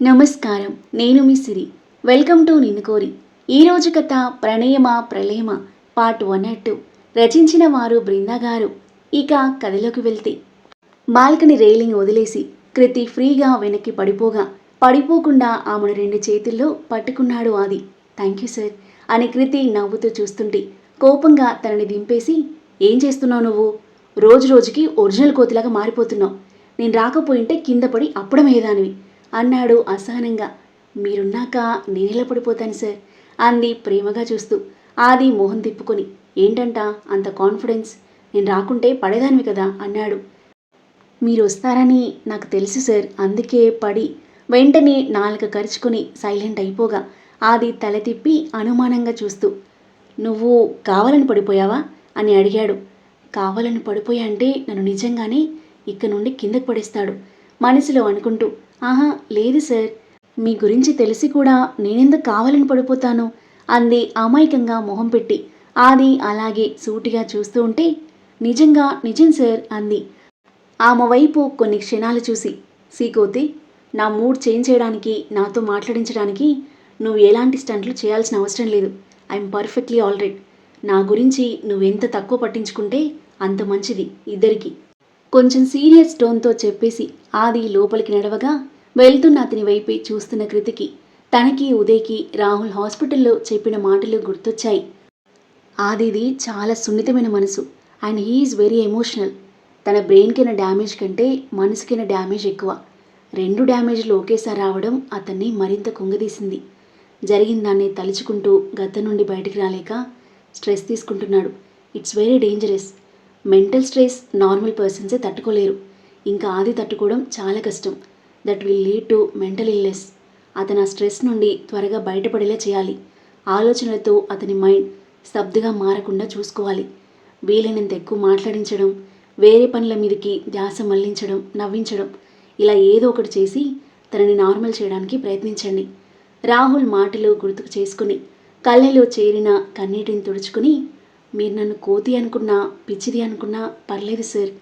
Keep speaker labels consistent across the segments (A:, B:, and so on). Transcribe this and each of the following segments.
A: నమస్కారం. నేను మీ సిరి. Welcome to నిన్ను కోరి ఈరోజు కథ ప్రణయమ ప్రళయమ? Part one and two. రచించిన వారు బృందా గారు. ఇక కథలోకి వెళ్తే. బాల్కనీ రైలింగ్ వదిలేసి కృతి ఫ్రీగా వెనక్కి పడిపోగా పడిపోకుండా ఆమెను రెండు చేతుల్లో పట్టుకున్నాడు ఆది. థ్యాంక్ యూ సార్ అని కృతి నవ్వుతూ చూస్తుంటే కోపంగా తనని దింపేసి ఏం చేస్తున్నావు నువ్వు? రోజు రోజుకి ఒరిజినల్ కోతిలాగా మారిపోతున్నావు. నేను రాకపోయింటే కింద పడి అప్పుడమేదానివి అన్నాడు అసహనంగా. మీరున్నాక నేనెలా పడిపోతాను సార్? అంది ప్రేమగా చూస్తూ. ఆది మొహం తిప్పుకొని. ఏంటంట అంత కాన్ఫిడెన్స్? నేను రాకుంటే పడేదానివి కదా అన్నాడు. మీరు వస్తారని నాకు తెలుసు సార్ అందుకే పడి. వెంటనే నాలుక కరుచుకొని సైలెంట్ అయిపోగా. ఆది తల తిప్పి అనుమానంగా చూస్తూ. నువ్వు కావాలని పడిపోయావా? అని అడిగాడు. కావాలని పడిపోయా అంటే నన్ను నిజంగానే ఇక్కడ నుండి కిందకు పడేస్తాడు. మనసులో అనుకుంటూ ఆహా లేదు సార్. మీ గురించి తెలిసి కూడా నేనెందుకు కావాలని పడిపోతాను? అంది అమాయకంగా మొహం పెట్టి. ఆది అలాగే సూటిగా చూస్తూ ఉంటే నిజంగా నిజం సార్ అంది. ఆమె వైపు కొన్ని క్షణాలు చూసి సీకోతి నా మూడ్ చేంజ్ చేయడానికి నాతో మాట్లాడించడానికి నువ్వు ఎలాంటి స్టంట్లు చేయాల్సిన అవసరం లేదు. ఐఎమ్ పర్ఫెక్ట్లీ ఆల్రెడ్ నా గురించి నువ్వెంత తక్కువ పట్టించుకుంటే అంత మంచిది ఇద్దరికి. కొంచెం సీరియస్ టోన్తో చెప్పేసి ఆది లోపలికి నడవగా వెళ్తున్న అతని వైపే చూస్తున్న కృతికి తనకి ఉదయ్కి రాహుల్ హాస్పిటల్లో చెప్పిన మాటలు గుర్తొచ్చాయి. ఆదిది చాలా సున్నితమైన మనసు. And he's very emotional. తన బ్రెయిన్కైన డ్యామేజ్ కంటే మనసుకైన డ్యామేజ్ ఎక్కువ. రెండు డ్యామేజ్లు ఒకేసారి రావడం అతన్ని మరింత కుంగదీసింది. జరిగిన దాన్ని తలుచుకుంటూ గత నుండి బయటికి రాలేక స్ట్రెస్ తీసుకుంటున్నాడు. It's very dangerous. Mental stress normal పర్సన్సే తట్టుకోలేరు. ఇంకా ఆది తట్టుకోవడం చాలా కష్టం. That will lead to mental illness. అతను ఆ స్ట్రెస్ నుండి త్వరగా బయటపడేలా చేయాలి. ఆలోచనలతో అతని మైండ్ స్తబ్దుగా మారకుండా చూసుకోవాలి. వీలైనంత ఎక్కువ మాట్లాడించడం వేరే పనుల మీదకి ధ్యాస మళ్ళించడం నవ్వించడం ఇలా ఏదో ఒకటి చేసి తనని నార్మల్ చేయడానికి ప్రయత్నించండి. రాహుల్ మాటలు గుర్తుకు చేసుకుని కళ్ళలో చేరిన కన్నీటిని తుడుచుకుని మీరు నన్ను కోతి అనుకున్నా పిచ్చిది అనుకున్నా పర్లేదు సార్.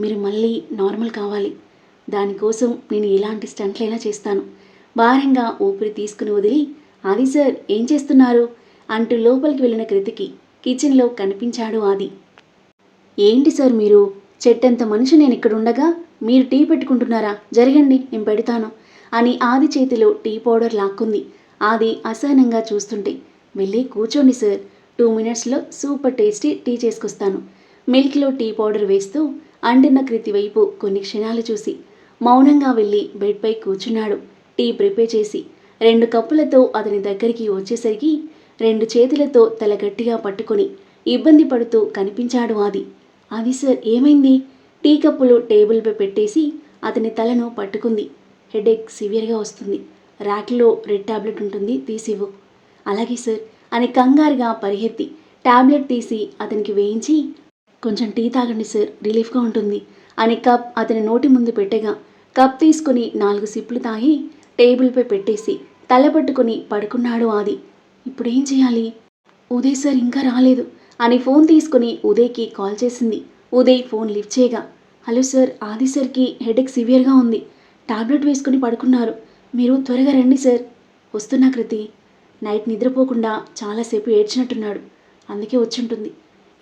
A: మీరు మళ్ళీ నార్మల్ కావాలి. దానికోసం నేను ఎలాంటి స్టంట్లైనా చేస్తాను. భారంగా ఊపిరి తీసుకుని వదిలి ఆది సార్ ఏం చేస్తున్నారు? అంటూ లోపలికి వెళ్ళిన కృతికి కిచెన్లో కనిపించాడు ఆది. ఏంటి సార్ మీరు? చెట్టంత మనిషి నేను ఇక్కడుండగా మీరు టీ పెట్టుకుంటున్నారా? జరగండి నేను పెడతాను అని ఆది చేతిలో టీ పౌడర్ లాక్కుంది. ఆది అసహనంగా చూస్తుంటే వెళ్ళి కూర్చోండి సార్. టూ మినిట్స్లో సూపర్ టేస్టీ టీ చేసుకొస్తాను. మిల్క్లో టీ పౌడర్ వేస్తూ అండిన కృతి వైపు కొన్ని క్షణాలు చూసి మౌనంగా వెళ్ళి బెడ్పై కూర్చున్నాడు. టీ ప్రిపేర్ చేసి రెండు కప్పులతో అతని దగ్గరికి వచ్చేసరికి రెండు చేతులతో తల గట్టిగా పట్టుకొని ఇబ్బంది పడుతూ కనిపించాడు ఆది. అది సార్ ఏమైంది? టీ కప్పులు టేబుల్పై పెట్టేసి అతని తలను పట్టుకుంది. హెడేక్ సివియర్గా వస్తుంది. ర్యాక్లో రెడ్ టాబ్లెట్ ఉంటుంది తీసివ్వు. అలాగే సార్ అని కంగారుగా పరిగెత్తి టాబ్లెట్ తీసి అతనికి వేయించి కొంచెం టీ తాగండి సార్ రిలీఫ్గా ఉంటుంది అని కప్ అతని నోటి ముందు పెట్టగా కప్ తీసుకుని నాలుగు సిప్పులు తాగి టేబుల్పై పెట్టేసి తలపట్టుకుని పడుకున్నాడు ఆది. ఇప్పుడేం చేయాలి? ఉదయ్ సార్ ఇంకా రాలేదు అని ఫోన్ తీసుకుని ఉదయ్కి కాల్ చేసింది. ఉదయ్ ఫోన్ లిఫ్ట్ చేయగా హలో సార్ ఆది సార్కి హెడేక్ సివియర్గా ఉంది. టాబ్లెట్ వేసుకుని పడుకున్నారు. మీరు త్వరగా రండి సార్. వస్తున్నా కృతి. నైట్ నిద్రపోకుండా చాలాసేపు ఏడ్చినట్టున్నాడు. అందుకే వచ్చుంటుంది.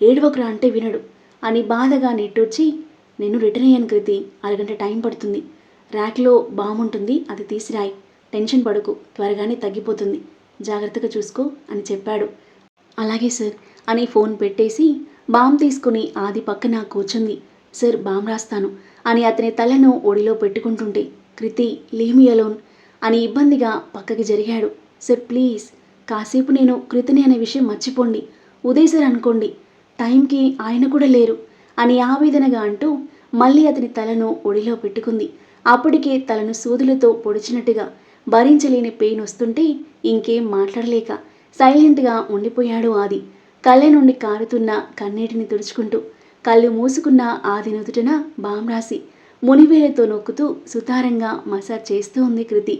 A: ఏడవకురా అంటే వినడు. అని బాధగా నిట్టూర్చి నేను రిటర్న్ అయ్యాను కృతి. అరగంట టైం పడుతుంది. ర్యాక్లో బాగుంటుంది అది తీసిరాయి. టెన్షన్ పడుకు. త్వరగానే తగ్గిపోతుంది. జాగ్రత్తగా చూసుకో అని చెప్పాడు. అలాగే సార్ అని ఫోన్ పెట్టేసి బామ్ తీసుకుని ఆది పక్కన కూర్చుంది. సార్ బామ్ రాస్తాను అని అతని తలను ఒడిలో పెట్టుకుంటుంటే కృతి లీమి అలోన్ అని ఇబ్బందిగా పక్కకి జరిగాడు. సార్ ప్లీజ్ కాసేపు నేను కృతిని అనే విషయం మర్చిపోండి. ఉదయ్ సార్ అనుకోండి టైంకి ఆయన కూడా లేరు అని ఆవేదనగా అంటూ మళ్ళీ అతని తలను ఒడిలో పెట్టుకుంది. అప్పటికే తలను సూదులతో పొడిచినట్టుగా భరించలేని పెయిన్ వస్తుంటే ఇంకేం మాట్లాడలేక సైలెంట్గా ఉండిపోయాడు ఆది. కళ్ళ నుండి కారుతున్న కన్నీటిని తుడుచుకుంటూ కళ్ళు మూసుకున్న ఆది నుదుటన బామ్రాసి మునివేలతో నొక్కుతూ సుతారంగా మసాజ్ చేస్తూ ఉంది కృతి.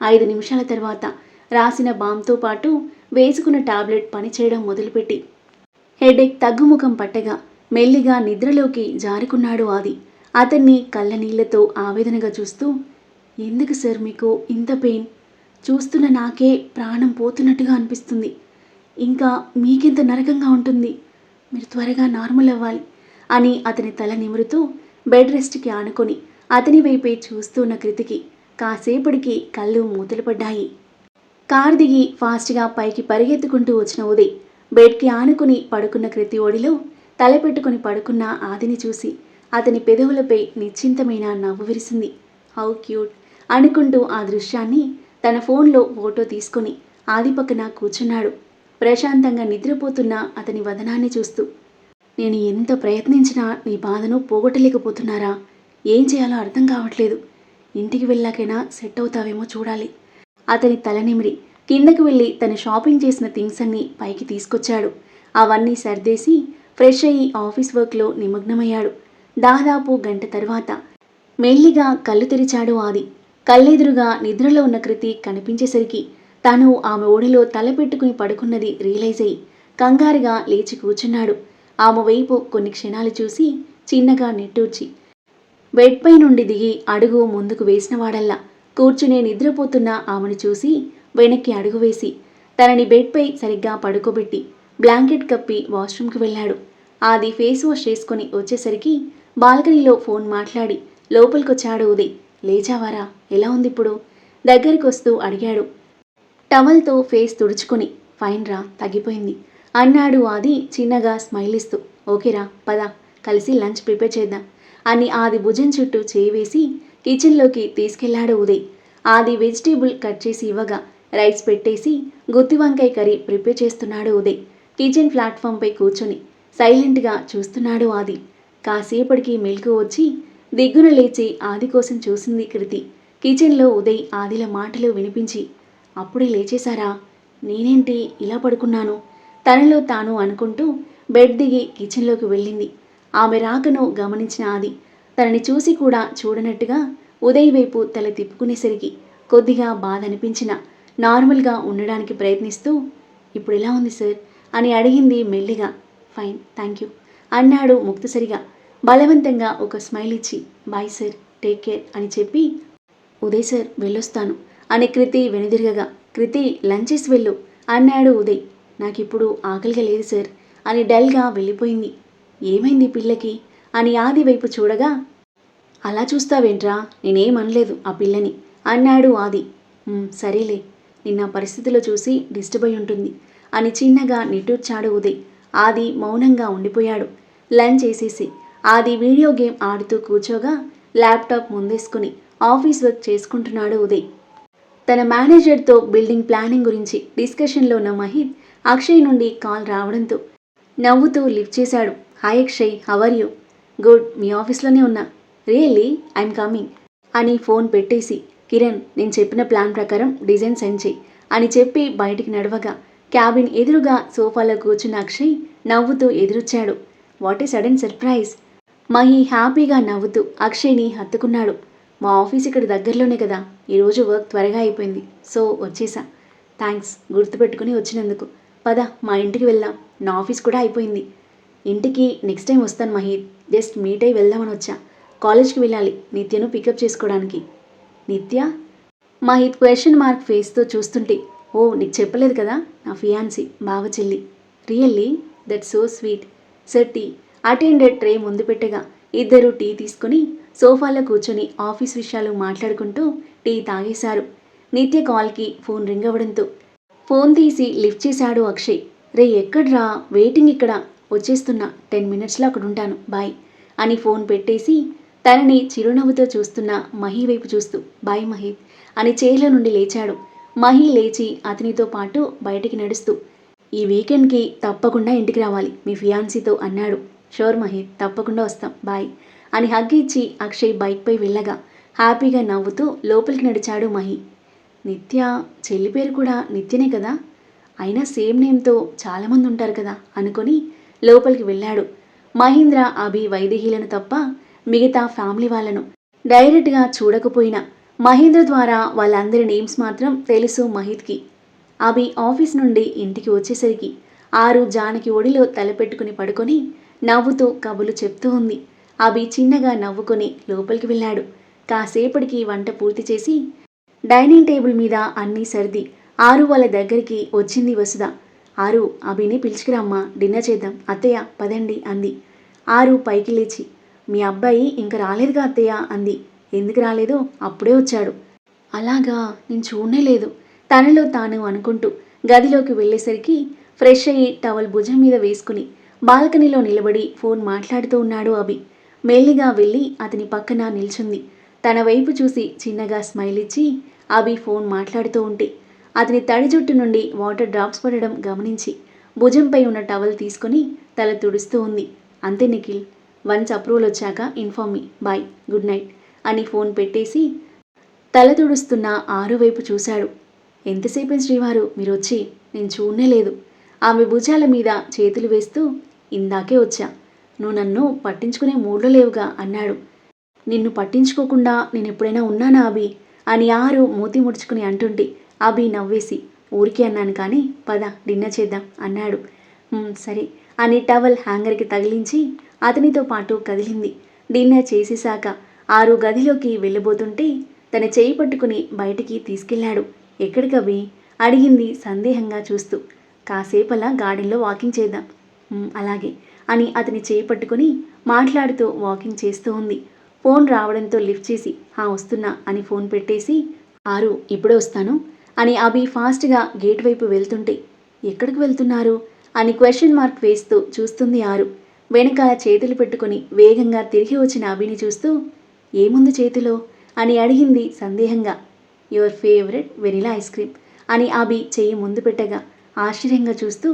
A: ఐదు నిమిషాల తర్వాత రాసిన బామ్తో పాటు వేసుకున్న టాబ్లెట్ పనిచేయడం మొదలుపెట్టి. హెడేక్ తగ్గుముఖం పట్టగా మెల్లిగా నిద్రలోకి జారుకున్నాడు ఆది. అతన్ని కళ్ళ నీళ్ళతో ఆవేదనగా చూస్తూ ఎందుకు సార్ మీకు ఇంత పెయిన్? చూస్తున్న నాకే ప్రాణం పోతున్నట్టుగా అనిపిస్తుంది. ఇంకా మీకెంత నరకంగా ఉంటుంది? మీరు త్వరగా నార్మల్ అవ్వాలి అని అతని తల నిమురుతూ బెడ్ రెస్ట్కి ఆనుకొని అతని వైపే చూస్తున్న కృతికి కాసేపటికి కళ్ళు మూతలు పడ్డాయి. కార్ దిగి ఫాస్ట్గా పైకి పరిగెత్తుకుంటూ వచ్చిన ఉదయ్ బెడ్కి ఆనుకుని పడుకున్న కృతి ఒడిలో తలపెట్టుకుని పడుకున్న ఆదిని చూసి అతని పెదవులపై నిశ్చింతమైన నవ్వు విరిసింది. హౌ క్యూట్ అనుకుంటూ ఆ దృశ్యాన్ని తన ఫోన్లో ఫోటో తీసుకొని ఆది పక్కన కూర్చున్నాడు. ప్రశాంతంగా నిద్రపోతున్న అతని వదనాన్ని చూస్తూ నేను ఎంత ప్రయత్నించినా నీ బాధను పోగొట్టలేకపోతున్నారా? ఏం చేయాలో అర్థం కావట్లేదు. ఇంటికి వెళ్ళాకైనా సెట్ అవుతావేమో చూడాలి. అతని తలనిమిరి కిందకు వెళ్ళి తను షాపింగ్ చేసిన థింగ్స్ అన్నీ పైకి తీసుకొచ్చాడు. అవన్నీ సర్దేసి ఫ్రెష్ అయ్యి ఆఫీస్ వర్క్లో నిమగ్నమయ్యాడు. దాదాపు గంట తర్వాత మెల్లిగా కళ్ళు తెరిచాడు ఆది. కళ్ళెదురుగా నిద్రలో ఉన్న కృతి కనిపించేసరికి తను ఆమె ఓడిలో తలపెట్టుకుని పడుకున్నది రియలైజ్ అయ్యి కంగారుగా లేచి కూర్చున్నాడు. ఆమె వైపు కొన్ని క్షణాలు చూసి చిన్నగా నిట్టూర్చి బెడ్పై నుండి దిగి అడుగు ముందుకు వేసిన వాడల్లా కూర్చునే నిద్రపోతున్న ఆమెను చూసి వెనక్కి అడుగు వేసి తనని బెడ్పై సరిగ్గా పడుకోబెట్టి బ్లాంకెట్ కప్పి వాష్రూమ్కి వెళ్ళాడు. ఆది ఫేస్ వాష్ చేసుకుని వచ్చేసరికి బాల్కనీలో ఫోన్ మాట్లాడి లోపలికొచ్చాడు ఉదయ్. లేచావారా? ఎలా ఉంది ఇప్పుడు దగ్గరికి వస్తూ అడిగాడు. టవల్తో ఫేస్ తుడుచుకొని ఫైన్ రా తగ్గిపోయింది. అన్నాడు ఆది చిన్నగా స్మైల్ ఇస్తూ. ఓకేరా పద కలిసి లంచ్ ప్రిపేర్ చేద్దాం అని ఆది భుజం చుట్టూ చేయి వేసి కిచెన్లోకి తీసుకెళ్ళాడు ఉదయ్. ఆది వెజిటేబుల్ కట్ చేసి ఇవ్వగా రైస్ పెట్టేసి గుత్తి వంకాయ కర్రీ ప్రిపేర్ చేస్తున్నాడు ఉదయ్. కిచెన్ ప్లాట్ఫామ్పై కూర్చొని సైలెంట్గా చూస్తున్నాడు ఆది. కాసేపటికి మెలకు వచ్చి దిగ్గున లేచి ఆది కోసం చూసింది కృతి. కిచెన్లో ఉదయ్ ఆదిల మాటలు వినిపించి అప్పుడే లేచేశారా? నేనేంటి ఇలా పడుకున్నాను? తనలో తాను అనుకుంటూ బెడ్ దిగి కిచెన్లోకి వెళ్ళింది. ఆమె రాకను గమనించిన ఆది తనని చూసి కూడా చూడనట్టుగా ఉదయ్ వైపు తల తిప్పుకునేసరికి కొద్దిగా బాధ అనిపించిన నార్మల్గా ఉండడానికి ప్రయత్నిస్తూ ఇప్పుడు ఎలా ఉంది సార్? అని అడిగింది మెల్లిగా. ఫైన్ థ్యాంక్ యూ అన్నాడు ముక్తసరిగా. బలవంతంగా ఒక స్మైల్ ఇచ్చి బాయ్ సార్ టేక్ కేర్ అని చెప్పి ఉదయ్ సార్ వెళ్ళొస్తాను అని కృతి వెనుదిరగగా. కృతి లంచెస్ వెళ్ళు అన్నాడు ఉదయ్. నాకిప్పుడు ఆకలిగా లేదు సార్ అని డల్గా వెళ్ళిపోయింది. ఏమైంది పిల్లకి? అని ఆది వైపు చూడగా అలా చూస్తావేంట్రా? నేనేం అనలేదు ఆ పిల్లని అన్నాడు ఆది. సరేలే. నిన్న పరిస్థితిలో చూసి డిస్టర్బ్ అయి ఉంటుంది అని చిన్నగా నిట్టూర్చాడు ఉదయ్. ఆది మౌనంగా ఉండిపోయాడు. లంచ్ చేసేసి ఆది వీడియో గేమ్ ఆడుతూ కూర్చోగా ల్యాప్టాప్ ముందేసుకుని ఆఫీస్ వర్క్ చేసుకుంటున్నాడు ఉదయ్. తన మేనేజర్తో బిల్డింగ్ ప్లానింగ్ గురించి డిస్కషన్లో ఉన్న మహిత్ అక్షయ్ నుండి కాల్ రావడంతో నవ్వుతూ లిఫ్ట్ చేశాడు. Hi Akshay how are you? Good మీ ఆఫీస్లోనే ఉన్నా. రియల్లీ ఐఎమ్ కమింగ్ అని ఫోన్ పెట్టేసి కిరణ్ నేను చెప్పిన ప్లాన్ ప్రకారం డిజైన్ సెండ్ చేయి అని చెప్పి బయటికి నడవగా క్యాబిన్ ఎదురుగా సోఫాలో కూర్చున్న అక్షయ్ నవ్వుతూ ఎదురొచ్చాడు. What a sudden surprise! Mahi హ్యాపీగా నవ్వుతూ అక్షయ్ని హత్తుకున్నాడు. మా ఆఫీస్ ఇక్కడ దగ్గరలోనే కదా ఈరోజు వర్క్ త్వరగా అయిపోయింది సో వచ్చేసా. థ్యాంక్స్ గుర్తుపెట్టుకుని వచ్చినందుకు. పద మా ఇంటికి వెళ్దాం నా ఆఫీస్ కూడా అయిపోయింది. ఇంటికి నెక్స్ట్ టైం వస్తాను మహిత్ జస్ట్ మీట్ అయి వెళ్దామని వచ్చా. కాలేజ్కి వెళ్ళాలి. నిత్యను పికప్ చేసుకోవడానికి. నిత్య? మహిత్ క్వశ్చన్ మార్క్ ఫేస్తో చూస్తుంటే ఓ నీకు చెప్పలేదు కదా? నా ఫియాన్సీ బావ చెల్లి. Really that so sweet sir tea attendant tray ముందు పెట్టగా ఇద్దరు టీ తీసుకుని సోఫాలో కూర్చొని ఆఫీస్ విషయాలు మాట్లాడుకుంటూ టీ తాగేశారు. నిత్య కాల్కి ఫోన్ రింగ్ అవ్వడంతో. ఫోన్ తీసి లిఫ్ట్ చేశాడు అక్షయ్. రే ఎక్కడ్రా? వెయిటింగ్ ఇక్కడ. వచ్చేస్తున్నా. టెన్ మినిట్స్లో అక్కడ ఉంటాను బాయ్ అని ఫోన్ పెట్టేసి తనని చిరునవ్వుతో చూస్తున్న మహి వైపు చూస్తూ బాయ్ మహి అని చైర్ల నుండి లేచాడు. మహి లేచి అతనితో పాటు బయటికి నడుస్తూ ఈ వీకెండ్కి తప్పకుండా ఇంటికి రావాలి మీ ఫియాన్సీతో అన్నాడు. షోర్ మహి తప్పకుండా వస్తాం బాయ్ అని హగ్ ఇచ్చి అక్షయ్ బైక్పై వెళ్ళగా హ్యాపీగా నవ్వుతూ లోపలికి నడిచాడు మహి. నిత్య చెల్లి పేరు కూడా నిత్యనే కదా? అయినా సేమ్ నేమ్తో చాలామంది ఉంటారు కదా అనుకొని లోపలికి వెళ్ళాడు. మహేంద్ర అభి వైదేహీలను తప్ప మిగతా ఫ్యామిలీ వాళ్ళను డైరెక్ట్గా చూడకపోయినా మహేంద్ర ద్వారా వాళ్ళందరి నేమ్స్ మాత్రం తెలుసు మహిత్కి. అభి ఆఫీస్ నుండి ఇంటికి వచ్చేసరికి ఆరు జానకి ఒడిలో తలపెట్టుకుని పడుకొని నవ్వుతూ కబులు చెప్తూ ఉంది. అభి చిన్నగా నవ్వుకొని లోపలికి వెళ్ళాడు. కాసేపటికి వంట పూర్తి చేసి డైనింగ్ టేబుల్ మీద అన్నీ సర్ది ఆరు వాళ్ళ దగ్గరికి వచ్చింది వసుధ. ఆరు అభిని పిలుచుకురమ్మా డిన్నర్ చేద్దాం. అత్తయ్య పదండి అంది. ఆరు పైకి లేచి మీ అబ్బాయి ఇంకా రాలేదుగా అత్తయ్య అంది. ఎందుకు రాలేదు? అప్పుడే వచ్చాడు. అలాగా నేను చూడనే లేదు. తనలో తాను అనుకుంటూ గదిలోకి వెళ్ళేసరికి ఫ్రెష్ అయ్యి టవల్ భుజం మీద వేసుకుని బాల్కనీలో నిలబడి ఫోన్ మాట్లాడుతూ ఉన్నాడు అభి. మెల్లిగా వెళ్ళి అతని పక్కన నిల్చుంది. తన వైపు చూసి చిన్నగా స్మైల్ ఇచ్చి అభి ఫోన్ మాట్లాడుతూ ఉంటే అతని తడి జుట్టు నుండి వాటర్ డ్రాప్స్ పడడం గమనించి భుజంపై ఉన్న టవల్ తీసుకొని తల తుడుస్తూ ఉంది. అంతే నిఖిల్ వన్స్ అప్రూవల్ వచ్చాక inform me. Bye good night అని ఫోన్ పెట్టేసి తల తుడుస్తున్న ఆరు వైపు చూశాడు. ఎంతసేపు శ్రీవారు మీరు వచ్చి నేను చూడలేదు ఆమె భుజాల మీద చేతులు వేస్తూ ఇందాకే వచ్చా. నువ్వు నన్ను పట్టించుకునే మూడ్లో లేవుగా అన్నాడు. నిన్ను పట్టించుకోకుండా నేను ఎప్పుడైనా ఉన్నానా అభి? అని ఆరు మూతి ముడుచుకుని అంటుంటే అభి నవ్వేసి ఊరికే అన్నాను కానీ పద డిన్నర్ చేద్దాం అన్నాడు. సరే అని టవల్ హ్యాంగర్కి తగిలించి అతనితో పాటు కదిలింది. డిన్నర్ చేసేశాక ఆరు గదిలోకి వెళ్ళబోతుంటే తన చేయి పట్టుకుని బయటికి తీసుకెళ్ళాడు. ఎక్కడికవి అడిగింది సందేహంగా చూస్తూ. కాసేపలా గార్డెన్లో వాకింగ్ చేద్దాం. అలాగే అని అతని చేయి పట్టుకుని మాట్లాడుతూ వాకింగ్ చేస్తూ ఉంది. ఫోన్ రావడంతో లిఫ్ట్ చేసి హా వస్తున్నా అని ఫోన్ పెట్టేసి ఆరు ఇప్పుడే వస్తాను. అని అభి ఫాస్ట్గా గేట్ వైపు వెళ్తుంటే ఎక్కడికి వెళ్తున్నారు? అని క్వశ్చన్ మార్క్ వేస్తూ చూస్తుంది ఆరు. వెనకాల చేతులు పెట్టుకుని వేగంగా తిరిగి వచ్చిన అభిని చూస్తూ ఏముంది చేతిలో? అని అడిగింది సందేహంగా. Your favourite vanilla ice cream అని అభి చెయ్యి ముందు పెట్టగా ఆశ్చర్యంగా చూస్తూ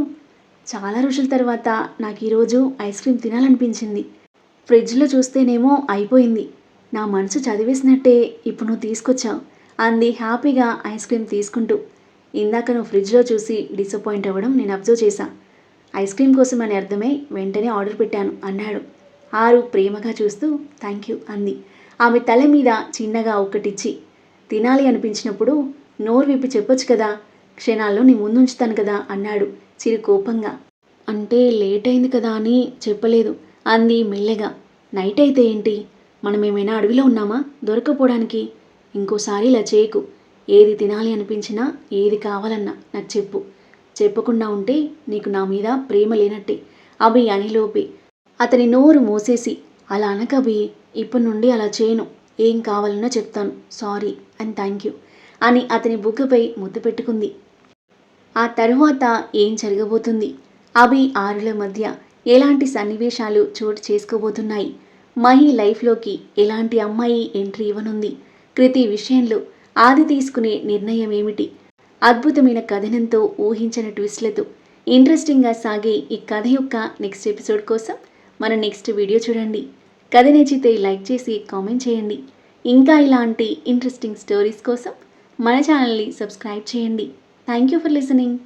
A: చాలా రోజుల తర్వాత నాకు ఈరోజు ఐస్ క్రీమ్ తినాలనిపించింది. ఫ్రిడ్జ్లో చూస్తేనేమో అయిపోయింది. నా మనసు చదివేసినట్టే ఇప్పుడు నువ్వు తీసుకొచ్చావు. అంది హ్యాపీగా ఐస్ క్రీమ్ తీసుకుంటూ. ఇందాక నువ్వు ఫ్రిడ్జ్లో చూసి డిసప్పాయింట్ అవ్వడం నేను అబ్జర్వ్ చేశా. ఐస్ క్రీమ్ కోసం అని అర్థమై వెంటనే ఆర్డర్ పెట్టాను అన్నాడు. ఆరు ప్రేమగా చూస్తూ థ్యాంక్ యూ అంది. ఆమె తల మీద చిన్నగా ఒక్కటిచ్చి. తినాలి అనిపించినప్పుడు నోరు విప్పి చెప్పొచ్చు కదా క్షణాల్లో నీ ముందుంచుతాను కదా అన్నాడు చిరు కోపంగా. అంటే లేట్ అయింది కదా అని చెప్పలేదు అంది మెల్లగా. నైట్ అయితే ఏంటి? మనం ఏమైనా అడవిలో ఉన్నామా? దొరకపోవడానికి. ఇంకోసారి ఇలా చేయకు. ఏది తినాలి అనిపించినా ఏది కావాలన్నా నాకు చెప్పు. చెప్పకుండా ఉంటే నీకు నా మీద ప్రేమ లేనట్టే. అభి అనిలోపి. అతని నోరు మూసేసి అలా అనకభి ఇప్పటి నుండి అలా చేయను. ఏం కావాలన్నా చెప్తాను. సారీ అండ్ థ్యాంక్ యూ అని అతని బుగ్గపై ముద్దు పెట్టుకుంది. ఆ తరువాత ఏం జరగబోతుంది? అభి ఆరుల మధ్య ఎలాంటి సన్నివేశాలు చోటు చేసుకోబోతున్నాయి? మహి లైఫ్లోకి ఎలాంటి అమ్మాయి ఎంట్రీ ఇవ్వనుంది? కృతి విషయంలో ఆది తీసుకునే నిర్ణయం ఏమిటి అద్భుతమైన కథనంతో ఊహించని ట్విస్ట్లతో ఇంట్రెస్టింగ్గా సాగే ఈ కథ యొక్క నెక్స్ట్ ఎపిసోడ్ కోసం మన నెక్స్ట్ వీడియో చూడండి. కథ నచ్చితే లైక్ చేసి కామెంట్ చేయండి. ఇంకా ఇలాంటి ఇంట్రెస్టింగ్ స్టోరీస్ కోసం మన ఛానల్ని సబ్స్క్రైబ్ చేయండి. Thank you for listening.